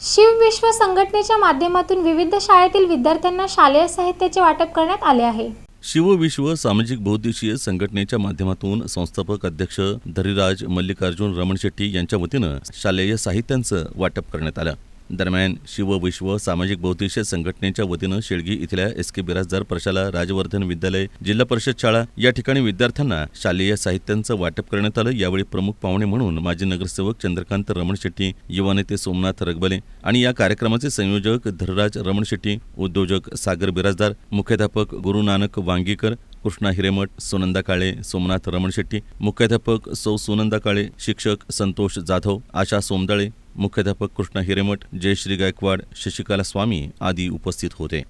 शिवविश्व संघटनेच्या माध्यमातून विविध शाळेतील विद्यार्थ्यांना शालेय साहित्याचे वाटप करण्यात आले आहे. शिवविश्व सामाजिक बहुद्देशीय संघटनेच्या माध्यमातून संस्थापक अध्यक्ष धरीराज मल्लिकार्जुन रमण शेट्टी यांच्या वतीनं शालेय साहित्यांचं वाटप करण्यात आलं. दरम्यान शिवविश्व सामाजिक बहुद्देशीय संघटनेच्या वतीनं शेळगी इथल्या एस के बिराजदार प्रशाला राजवर्धन विद्यालय जिल्हा परिषद शाळा या ठिकाणी विद्यार्थ्यांना शालेय साहित्यांचं वाटप करण्यात आलं. यावेळी प्रमुख पाहुणे म्हणून माजी नगरसेवक चंद्रकांत रमण शेट्टी युवा नेते सोमनाथ रगबले आणि या कार्यक्रमाचे संयोजक धरराज रमण शेट्टी उद्योजक सागर बिराजदार मुख्याध्यापक गुरु नानक वांगीकर कृष्णा हिरेमठ सुनंदा काळे सोमनाथ रमण शेट्टी मुख्याध्यापक सौ सुनंदा काळे शिक्षक संतोष जाधव आशा सोमदळे मुख्याध्यापक कृष्णा हिरेमठ जयश्री गायकवाड शशिकला स्वामी आदी उपस्थित होते.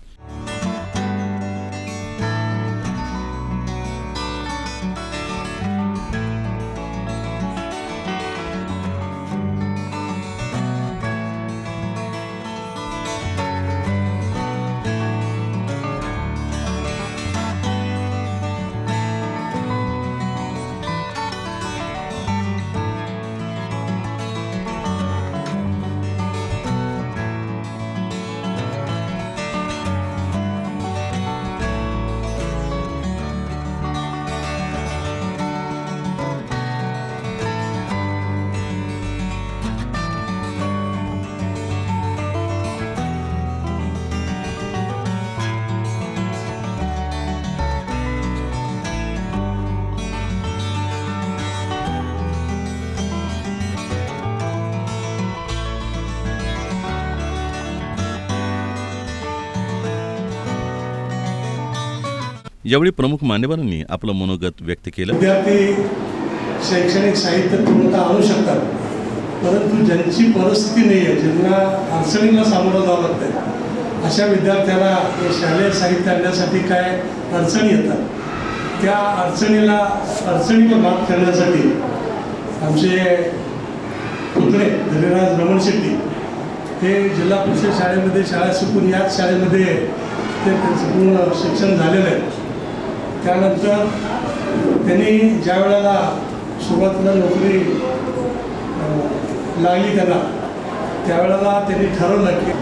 यावेळी प्रमुख मान्यवरांनी आपलं मनोगत व्यक्त केलं. विद्यार्थी शैक्षणिक साहित्य पूर्णतः आणू शकतात परंतु ज्यांची परिस्थिती नाही आहे ज्यांना अडचणींना सामोरं जावं लागतं अशा विद्यार्थ्याला शालेय साहित्य आणण्यासाठी काय अडचणी येतात? त्या अडचणीला अडचणीवर मात करण्यासाठी आमचे पुतळे धीरेराज रमण शेट्टी हे जिल्हा परिषद शाळेमध्ये शाळा शिकून याच शाळेमध्ये ते त्यांचं पूर्ण शिक्षण झालेलं आहे. त्यानंतर त्यांनी ज्या वेळेला सुरुवातीला नोकरी लागली त्यांना त्यावेळेला त्यांनी ठरवलं की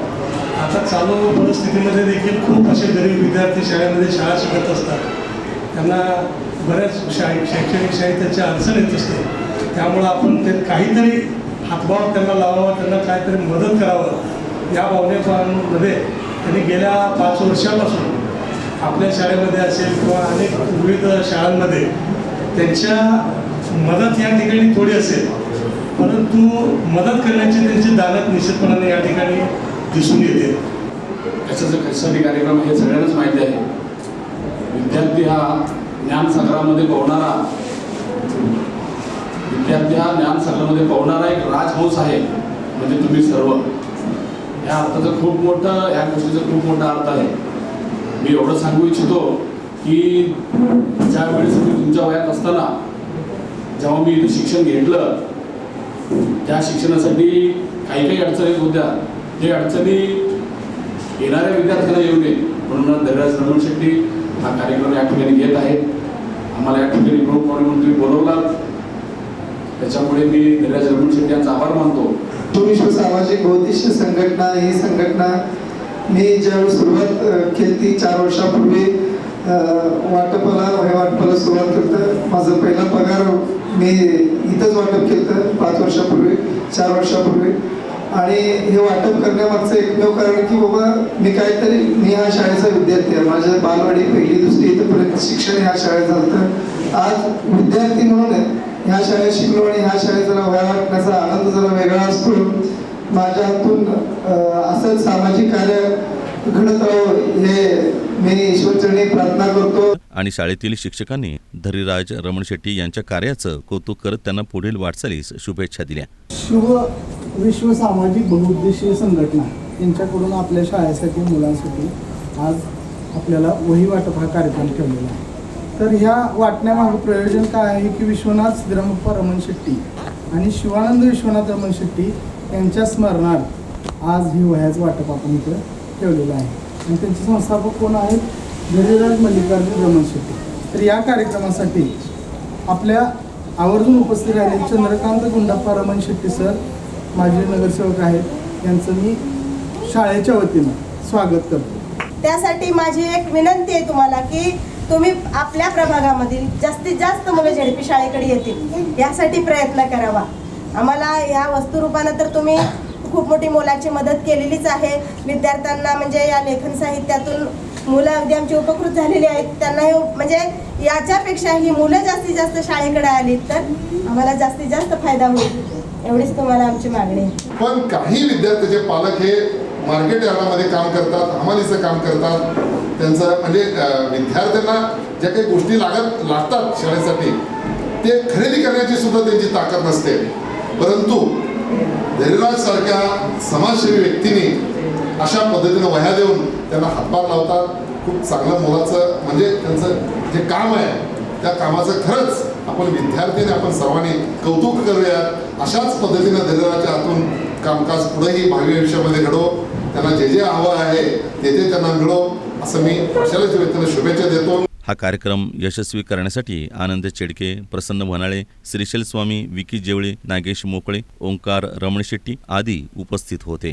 आता चालू परिस्थितीमध्ये देखील खूप असे गरीब विद्यार्थी शाळेमध्ये शाळा शिकत असतात. त्यांना बऱ्याच शा शैक्षणिक साहित्याची अडचण येत असते. त्यामुळं आपण ते काहीतरी हातभाव त्यांना लावावा त्यांना काहीतरी मदत करावं या भावनेमध्ये त्यांनी गेल्या पाच वर्षापासून आपल्या शाळेमध्ये असेल किंवा अनेक विविध शाळांमध्ये त्यांच्या मदत या ठिकाणी थोडी असेल. परंतु मदत करण्याची त्यांची दानत निश्चितपणाने या ठिकाणी दिसून येते. याचा जो कशासाठी कार्यक्रम हे सगळ्यांनाच माहिती आहे. विद्यार्थी हा ज्ञान सागरामध्ये पोहणारा विद्यार्थी हा ज्ञान सागरामध्ये पोहणारा एक राजहंस आहे म्हणजे तुम्ही सर्व. या अर्थाचं खूप मोठं या गोष्टीचा खूप मोठा अर्थ आहे. मी एवढं सांगू इच्छितो की ज्या वेळेस मी तुमच्या वयात असताना जेव्हा मी इथं शिक्षण घेतलं त्या शिक्षणासाठी काही काही अडचणी होत्या. ते अडचणी येणाऱ्या विद्यार्थ्यांना येऊ नये म्हणून धैर्यराज रमण शेट्टी हा कार्यक्रम या ठिकाणी घेत आहेत. आम्हाला या ठिकाणी प्रमुख म्हणून तुम्ही बोलवलात. त्याच्यामुळे मी धैर्यराज रमण शेट्टी यांचा आभार मानतो. विश्व सामाजिक बहुद्देशीय संघटना ही संघटना मी ज्यावेळी सुरुवात केली चार वर्षापूर्वी वाटपाला ह्या वाटपाला सुरुवात केलं माझा पहिला पगार मी इथंच वाटप केलं पाच वर्षापूर्वी चार वर्षापूर्वी. आणि हे वाटप करण्यामागचं एकमेव कारण की बाबा मी काहीतरी मी ह्या शाळेचा विद्यार्थी आहे. माझ्या बालवाडी पहिली दुसरी इथंपर्यंत शिक्षण ह्या शाळेत झालं आज विद्यार्थी म्हणून ह्या शाळेत शिकलो आणि ह्या शाळेत जरा वया वाटण्याचा आनंद जरा वेगळा असतो. माझ्या हातून सामाजिक कार्य घडत राहावं हे मी ईश्वरचरणी प्रार्थना करतो. आणि शाळेतील शिक्षकांनी धरीराज रमण शेट्टी यांच्या कार्याचं कौतुक करत त्यांना पुढील वाटचालीस शुभेच्छा दिल्या. शिव विश्व सामाजिक बहुउद्देशीय संघटना यांच्याकडून आपल्या शाळेसाठी मुलांसाठी आज आपल्याला वही वाटप हा कार्यक्रम ठेवलेला आहे. तर ह्या वाटण्यामागं प्रयोजन काय आहे की विश्वनाथ सिद्धरामप्पा रमण शेट्टी आणि शिवानंद विश्वनाथ रमण शेट्टी त्यांच्या स्मरणार्थ आज ही वह्याचं वाटप आपण इथं ठेवलेलं आहे. आणि त्यांचे संस्थापक कोण आहेत? धैर्यराज मल्लिकार्जुन रमण शेट्टी. तर या कार्यक्रमासाठी आपल्या आवर्जून उपस्थित राहिले चंद्रकांत गुंडाप्पा रमण शेट्टी सर माजी नगरसेवक आहेत. यांचं मी शाळेच्या वतीनं स्वागत करतो. त्यासाठी माझी एक विनंती आहे तुम्हाला की तुम्ही आपल्या प्रभागामधील जास्तीत जास्त मुलं झेडपी शाळेकडे येतील. यासाठी प्रयत्न करावा. आम्हाला या वस्तुरूपानं तर तुम्ही खूप मोठी मोलाची मदत केलेलीच आहे. विद्यार्थ्यांना म्हणजे या लेखन साहित्यातून मुलं अगदी आमची उपकृत झालेली आहेत. त्यांना हे म्हणजे याच्यापेक्षा ही मुलं जास्तीत जास्त शाळेकडे आली तर आम्हाला जास्तीत जास्त फायदा होईल. एवढीच तुम्हाला आमची मागणी आहे. पण काही विद्यार्थ्याचे पालक हे मार्केट यार्डामध्ये काम करतात हमालीचं काम करतात त्यांचं म्हणजे विद्यार्थ्यांना ज्या काही गोष्टी लागत लागतात शाळेसाठी ते खरेदी करण्याची सुद्धा त्यांची ताकद नसते. परंतु धैर्यराज सारख्या समाजसेवी व्यक्तीने अशा पद्धतीनं वह्या देऊन त्यांना हातभार लावतात. खूप चांगलं मुलाचं म्हणजे त्यांचं जे काम आहे त्या कामाचं खरंच आपण विद्यार्थ्यांनी आपण सर्वांनी कौतुक करूया. अशाच पद्धतीनं धैर्यराजच्या हातून कामकाज पुढेही भावी आयुष्यामध्ये घडो त्यांना जे जे हवं आहे ते ते त्यांना मिळो. असं मी शाळेच्या व्यक्तीला शुभेच्छा देतो. हा कार्यक्रम यशस्वी करण्यासाठी आनंद चेडके प्रसन्न म्हणाळे श्रीशैल स्वामी विकी जेवळे नागेश मोकळे ओंकार रमण शेट्टी आदी उपस्थित होते.